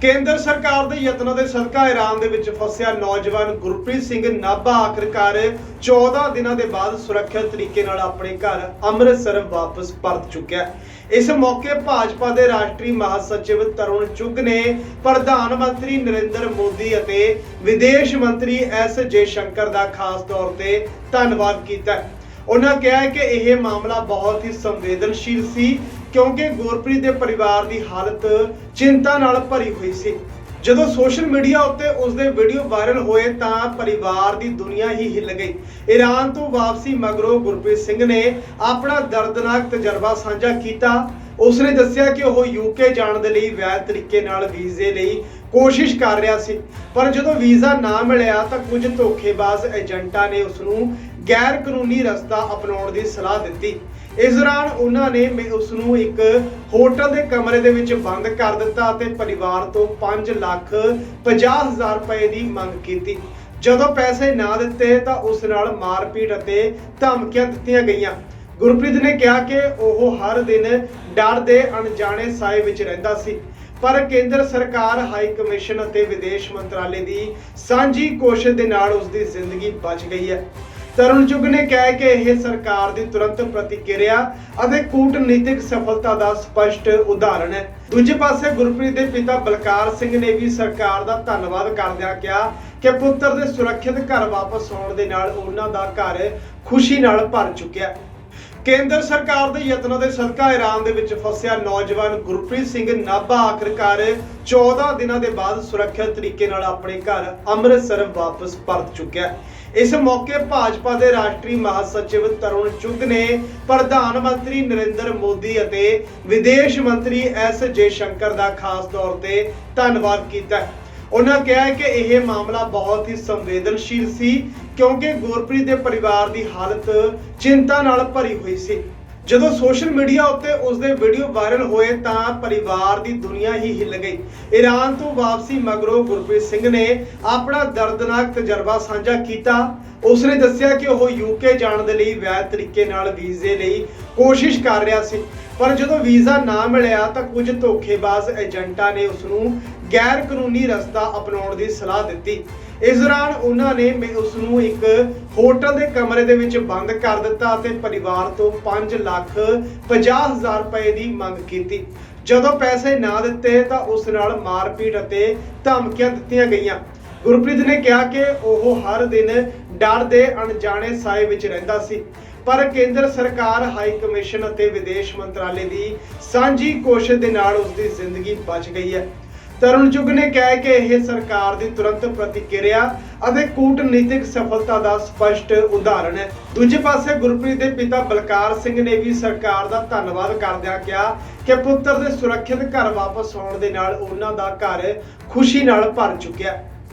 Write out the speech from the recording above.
ਕੇਂਦਰ ਸਰਕਾਰ ਦੇ ਯਤਨਾਂ ਦੇ ਸਦਕਾ ਈਰਾਨ ਦੇ ਵਿੱਚ ਫਸਿਆ ਨੌਜਵਾਨ ਗੁਰਪ੍ਰੀਤ ਸਿੰਘ ਨਾਭਾ ਆਖਰਕਾਰ 14 ਦਿਨਾਂ ਦੇ ਬਾਅਦ ਸੁਰੱਖਿਅਤ ਤਰੀਕੇ ਨਾਲ ਆਪਣੇ ਘਰ ਅੰਮ੍ਰਿਤਸਰ ਵਾਪਸ ਪਰਤ ਚੁੱਕਿਆ ਹੈ ਇਸ ਮੌਕੇ ਭਾਜਪਾ ਦੇ ਰਾਸ਼ਟਰੀ ਮਹਾਸਚਿਵ ਤਰੁਣ ਚੁੱਗ ਨੇ ਪ੍ਰਧਾਨ ਮੰਤਰੀ ਨਰਿੰਦਰ ਮੋਦੀ ਅਤੇ ਵਿਦੇਸ਼ ਮੰਤਰੀ ਐਸ ਜੇ ਸ਼ੰਕਰ ਦਾ ਖਾਸ ਤੌਰ ਤੇ ਧੰਨਵਾਦ ਕੀਤਾ ਹੈ। ਉਹਨਾਂ ਕਿਹਾ ਕਿ ਇਹ ਮਾਮਲਾ ਬਹੁਤ ਹੀ ਸੰਵੇਦਨਸ਼ੀਲ ਸੀ ਕਿਉਂਕਿ ਗੁਰਪ੍ਰੀਤ ਦੇ ਪਰਿਵਾਰ ਦੀ ਹਾਲਤ ਚਿੰਤਾ ਨਾਲ ਭਰੀ ਹੋਈ ਸੀ। ਜਦੋਂ ਸੋਸ਼ਲ ਮੀਡੀਆ ਉੱਤੇ ਉਸ ਦੇ ਵੀਡੀਓ ਵਾਇਰਲ ਹੋਏ ਤਾਂ ਪਰਿਵਾਰ ਦੀ ਦੁਨੀਆ ਹੀ ਹਿੱਲ ਗਈ। ਈਰਾਨ ਤੋਂ ਵਾਪਸੀ ਮਗਰੋਂ ਗੁਰਪ੍ਰੀਤ ਸਿੰਘ ਨੇ ਆਪਣਾ ਦਰਦਨਾਕ ਤਜਰਬਾ ਸਾਂਝਾ ਕੀਤਾ। ਉਸਨੇ ਦੱਸਿਆ ਕਿ ਉਹ ਯੂਕੇ ਜਾਣ ਦੇ ਲਈ ਵੈਧ ਤਰੀਕੇ ਨਾਲ ਵੀਜ਼ੇ ਲਈ ਕੋਸ਼ਿਸ਼ ਕਰ ਰਿਹਾ ਸੀ। ਪਰ ਜਦੋਂ ਵੀਜ਼ਾ ਨਾ ਮਿਲਿਆ ਤਾਂ ਕੁਝ ਧੋਖੇਬਾਜ਼ ਏਜੰਟਾਂ ਨੇ ਉਸ ਨੂੰ ਗੈਰ ਕਾਨੂੰਨੀ ਰਸਤਾ ਅਪਣਾਉਣ ਦੀ ਸਲਾਹ ਦਿੱਤੀ। ਇਸ ਦੌਰਾਨ ਉਹਨਾਂ ਨੇ ਉਸ ਨੂੰ ਇੱਕ ਹੋਟਲ ਦੇ ਕਮਰੇ ਦੇ ਵਿੱਚ ਬੰਦ ਕਰ ਦਿੱਤਾ ਅਤੇ ਪਰਿਵਾਰ ਤੋਂ 5 ਲੱਖ 50 ਹਜ਼ਾਰ ਰੁਪਏ ਦੀ ਮੰਗ ਕੀਤੀ। ਜਦੋਂ ਪੈਸੇ ਨਾ ਦਿੱਤੇ ਤਾਂ ਉਸ ਨਾਲ ਮਾਰਪੀਟ ਅਤੇ ਧਮਕੀਆਂ ਦਿੱਤੀਆਂ ਗਈਆਂ। ਗੁਰਪ੍ਰੀਤ ਨੇ ਕਿਹਾ ਕਿ ਉਹ ਹਰ ਦਿਨ ਡਰ ਦੇ ਅਣਜਾਣੇ ਸਾਏ ਵਿੱਚ ਰਹਿੰਦਾ ਸੀ। ਪਰ ਕੇਂਦਰ ਸਰਕਾਰ, ਹਾਈ ਕਮਿਸ਼ਨ ਅਤੇ ਵਿਦੇਸ਼ ਮੰਤਰਾਲੇ ਦੀ ਸਾਂਝੀ ਕੋਸ਼ਿਸ਼ ਦੇ ਨਾਲ ਉਸ ਦੀ ਜ਼ਿੰਦਗੀ ਬਚ ਗਈ ਹੈ। ਤਰੁਣ ਚੁੱਗ ਨੇ ਕਿਹਾ ਹੈ ਕਿ ਇਹ ਸਰਕਾਰ ਦੀ ਤੁਰੰਤ ਪ੍ਰਤੀਕਿਰਿਆ ਅਤੇ ਕੂਟਨੀਤਿਕ ਸਫਲਤਾ ਦਾ ਸਪਸ਼ਟ ਉਦਾਹਰਣ ਹੈ। ਦੂਜੇ ਪਾਸੇ ਗੁਰਪ੍ਰੀਤ ਦੇ ਪਿਤਾ ਬਲਕਾਰ ਸਿੰਘ ਨੇ ਵੀ ਸਰਕਾਰ ਦਾ ਧੰਨਵਾਦ ਕਰਦਿਆਂ ਕਿਹਾ ਕਿ ਪੁੱਤਰ ਦੇ ਸੁਰੱਖਿਅਤ ਘਰ ਵਾਪਸ ਆਉਣ ਦੇ ਨਾਲ ਉਹਨਾਂ ਦਾ ਘਰ ਖੁਸ਼ੀ ਨਾਲ ਭਰ ਚੁੱਕਿਆ। ਕੇਂਦਰ ਸਰਕਾਰ ਦੇ ਯਤਨਾਂ ਦੇ ਸਦਕਾ ਈਰਾਨ ਦੇ ਵਿੱਚ ਫਸਿਆ ਨੌਜਵਾਨ ਗੁਰਪ੍ਰੀਤ ਸਿੰਘ ਨਾਭਾ ਆਖਰਕਾਰ 14 ਦਿਨਾਂ ਦੇ ਬਾਅਦ ਸੁਰੱਖਿਅਤ ਤਰੀਕੇ ਨਾਲ ਆਪਣੇ ਘਰ ਅੰਮ੍ਰਿਤਸਰ ਵਾਪਸ ਪਰਤ ਚੁੱਕਿਆ ਇਸ ਮੌਕੇ ਭਾਜਪਾ ਦੇ ਰਾਸ਼ਟਰੀ ਮਹਾਸਚਿਵ ਤਰੁਣ ਚੁੱਗ ਨੇ ਪ੍ਰਧਾਨ ਮੰਤਰੀ ਨਰਿੰਦਰ ਮੋਦੀ ਅਤੇ ਵਿਦੇਸ਼ ਮੰਤਰੀ ਐਸ ਜੇ ਸ਼ੰਕਰ ਦਾ ਖਾਸ ਤੌਰ ਤੇ ਧੰਨਵਾਦ ਕੀਤਾ ਉਹਨਾਂ ਕਿਹਾ ਕਿ ਇਹ ਮਾਮਲਾ ਬਹੁਤ ਹੀ ਸੰਵੇਦਨਸ਼ੀਲ ਸੀ, ਕਿਉਂਕਿ ਗੁਰਪ੍ਰੀਤ ਦੇ ਪਰਿਵਾਰ ਦੀ ਹਾਲਤ ਚਿੰਤਾ ਨਾਲ ਭਰੀ ਹੋਈ ਸੀ। ਜਦੋਂ ਸੋਸ਼ਲ ਮੀਡੀਆ ਉੱਤੇ ਉਸ ਦੇ ਵੀਡੀਓ ਵਾਇਰਲ ਹੋਏ ਤਾਂ ਪਰਿਵਾਰ ਦੀ ਦੁਨੀਆ ਹੀ ਹਿੱਲ ਗਈ। ਈਰਾਨ ਤੋਂ ਵਾਪਸੀ ਮਗਰੋਂ ਗੁਰਪ੍ਰੀਤ ਸਿੰਘ ਨੇ ਆਪਣਾ ਦਰਦਨਾਕ ਤਜਰਬਾ ਸਾਂਝਾ ਕੀਤਾ। ਉਸਨੇ ਦੱਸਿਆ ਕਿ ਉਹ ਯੂਕੇ ਜਾਣ ਦੇ ਲਈ ਵੈਧ ਤਰੀਕੇ ਨਾਲ ਵੀਜ਼ੇ ਲਈ ਕੋਸ਼ਿਸ਼ ਕਰ ਰਿਹਾ ਸੀ। ਪਰ ਜਦੋਂ ਵੀਜ਼ਾ ਨਾ ਮਿਲਿਆ ਤਾਂ ਕੁਝ ਧੋਖੇਬਾਜ਼ ਏਜੰਟਾਂ ਨੇ ਉਸ ਨੂੰ ਗੈਰ ਕਾਨੂੰਨੀ ਰਸਤਾ ਅਪਣਾਉਣ ਦੀ ਸਲਾਹ ਦਿੱਤੀ। ਇਸ ਦੌਰਾਨ ਉਹਨਾਂ ਨੇ ਉਸ ਨੂੰ ਇੱਕ ਹੋਟਲ ਦੇ ਕਮਰੇ ਦੇ ਵਿੱਚ ਬੰਦ ਕਰ ਦਿੱਤਾ ਅਤੇ ਪਰਿਵਾਰ ਤੋਂ 5 ਲੱਖ 50 ਹਜ਼ਾਰ ਰੁਪਏ ਦੀ ਮੰਗ ਕੀਤੀ। ਜਦੋਂ ਪੈਸੇ ਨਾ ਦਿੱਤੇ ਤਾਂ ਉਸ ਨਾਲ ਮਾਰਪੀਟ ਅਤੇ ਧਮਕੀਆਂ ਦਿੱਤੀਆਂ ਗਈਆਂ। ਗੁਰਪ੍ਰੀਤ ਨੇ ਕਿਹਾ ਕਿ ਉਹ ਹਰ ਦਿਨ ਡਰ ਦੇ ਅਣਜਾਣੇ ਸਾਏ ਵਿੱਚ ਰਹਿੰਦਾ ਸੀ। ਪਰ ਕੇਂਦਰ ਸਰਕਾਰ, ਹਾਈ ਕਮਿਸ਼ਨ ਅਤੇ ਵਿਦੇਸ਼ ਮੰਤਰਾਲੇ ਦੀ ਸਾਂਝੀ ਕੋਸ਼ਿਸ਼ ਦੇ ਨਾਲ ਉਸ ਦੀ ਜ਼ਿੰਦਗੀ ਬਚ ਗਈ ਹੈ। ਤਰੁਣ ਚੁੱਗ ਨੇ ਕਿਹਾ ਹੈ ਕਿ ਇਹ ਸਰਕਾਰ ਦੀ ਤੁਰੰਤ ਪ੍ਰਤੀਕਿਰਿਆ ਅਤੇ ਕੂਟਨੀਤਿਕ ਸਫਲਤਾ ਦਾ ਸਪਸ਼ਟ ਉਦਾਹਰਣ ਹੈ। ਦੂਜੇ ਪਾਸੇ ਗੁਰਪ੍ਰੀਤ ਦੇ ਪਿਤਾ ਬਲਕਾਰ ਸਿੰਘ ਨੇ ਵੀ ਸਰਕਾਰ ਦਾ ਧੰਨਵਾਦ ਕਰਦਿਆਂ ਕਿਹਾ ਕਿ ਪੁੱਤਰ ਦੇ ਸੁਰੱਖਿਅਤ ਘਰ ਵਾਪਸ ਆਉਣ ਦੇ ਨਾਲ ਉਹਨਾਂ ਦਾ ਘਰ ਖੁਸ਼ੀ ਨਾਲ ਭਰ ਚੁੱਕਿਆ